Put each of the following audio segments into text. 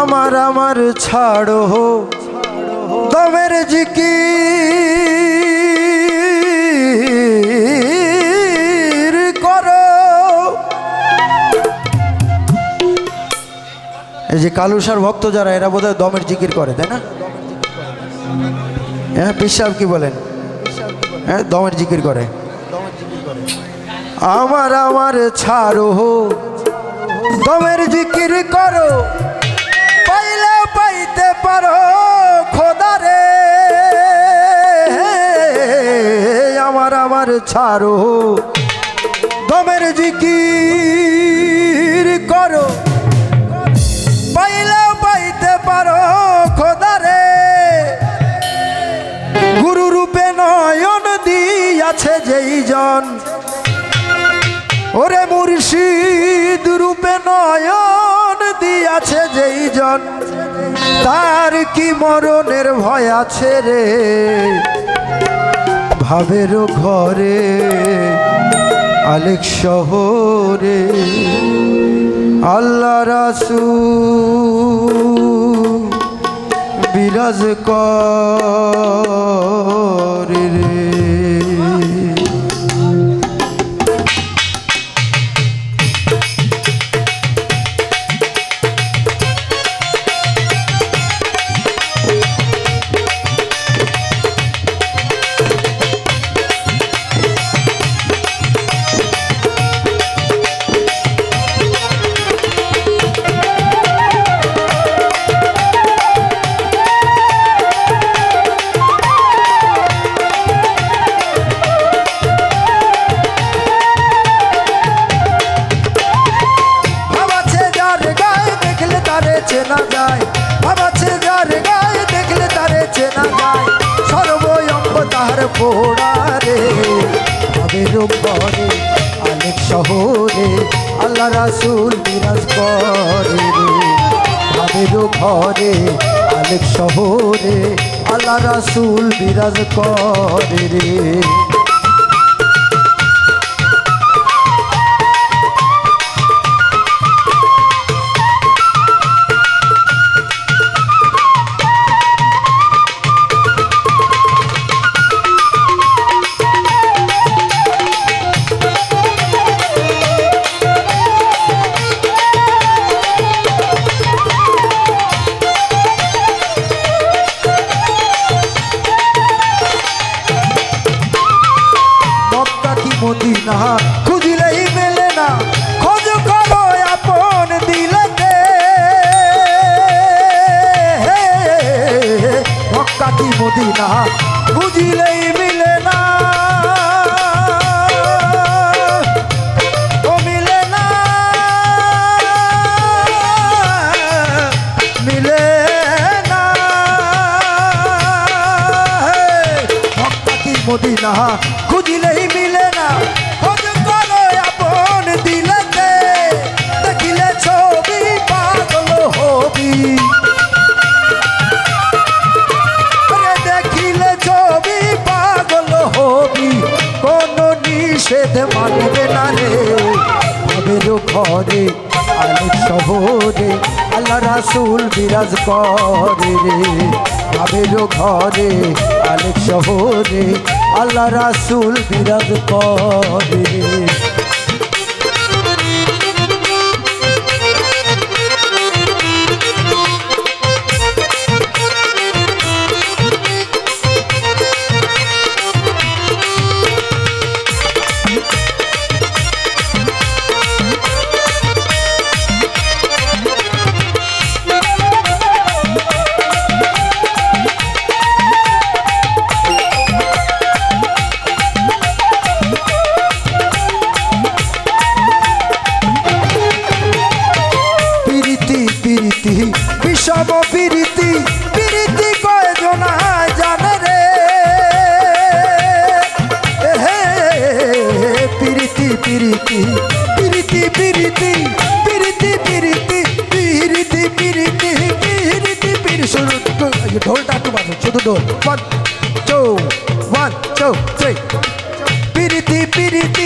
আমার আমার ছাড়ো দমের করো। এই যে কালুসার ভক্ত যারা, এরা বোধহয় দমের জিকির করে, তাই না? হ্যাঁ পিসাব কি বলেন? হ্যাঁ দমের জিকির করে। আমার আমার ছাড়ো দমের জিকির করো, পাইলে পাইতে পারো খোদারে আমার আমার ছাড়ো দমের জিকির করো, পাইলে পাইতে পারো খোদারে গুরু রূপে নয়ন দিয়াছে যেই জন ওরে মুর্শিদ রূপে নয়ন দিয়াছে যেই জন, তার কি মরণের ভয় আছে রে? ভাবের ঘরে, আলেক শহরে, আল্লাহ রাসু বিরাজ করে পোড়া রে ভাবের ঘরে অনেক শহরে আল্লাহ রাসুল বিরাজ করে রে। ভাবের ঘরে অনেক শহরে আল্লাহ রাসুল বিরাজ করে রে। মদিনা বুঝিলেই মিলে না। ও মিলে না। মিলে না। মক্কা কি মদিনা? ভাবের আলো শহরে আল্লাহ রাসুল বিরাজ করে রে। ভাবের ঘরে আলোক শহরে আল্লাহ রাসুল বিরাজ করে পিরিতি পিরিতি পিরিতি পিরিতি পিরিতি পিরিতি পিরিতি পিরিতি পিরিতি শুধু ঢোলটা একটু বাজো, শুধু ঢোল। One two one two three পিরিতি পিরিতি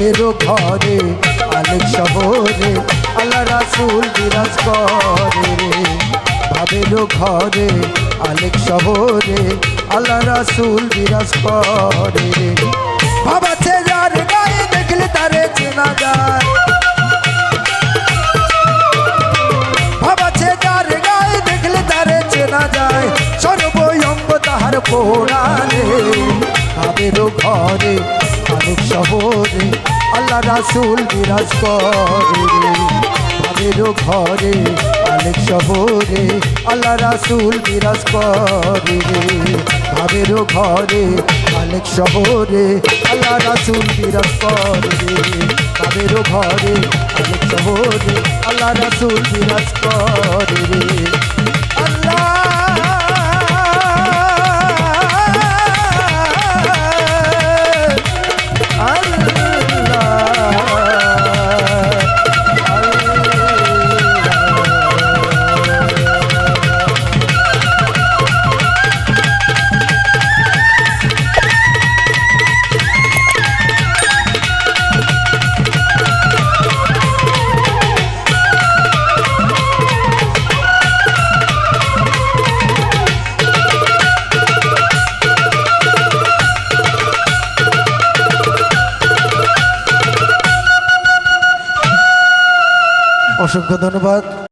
ভাবেরও ঘরে, আলেক শহরে, আল্লাহ রাসুল বিরাজ করে রে। ভাবেরও ঘরে, আলেক শহরে, আল্লাহ রাসুল বিরাজ করে ভাবাছে যার গায়ে দেখলে তারে চেনা যায়। ভাবাছে যার গায়ে দেখলে তারে চেনা যায়। সর্বয়ঙ্গ তাহার পোড়ালে ভাবেরও ঘরে, আলোক শহরে আল্লাহ রাসুল বিরাজ করে ঘরে আলেক শহরে, আল্লাহ রাসুল বিরাজ করে ভাবেরও ঘরে আলেক শহরে, আল্লাহ রাসুল বিরাজ করে ভাবেরও ঘরে আলেক শহরে, আল্লাহ রাসুল বিরাজ করে অসংখ্য ধন্যবাদ।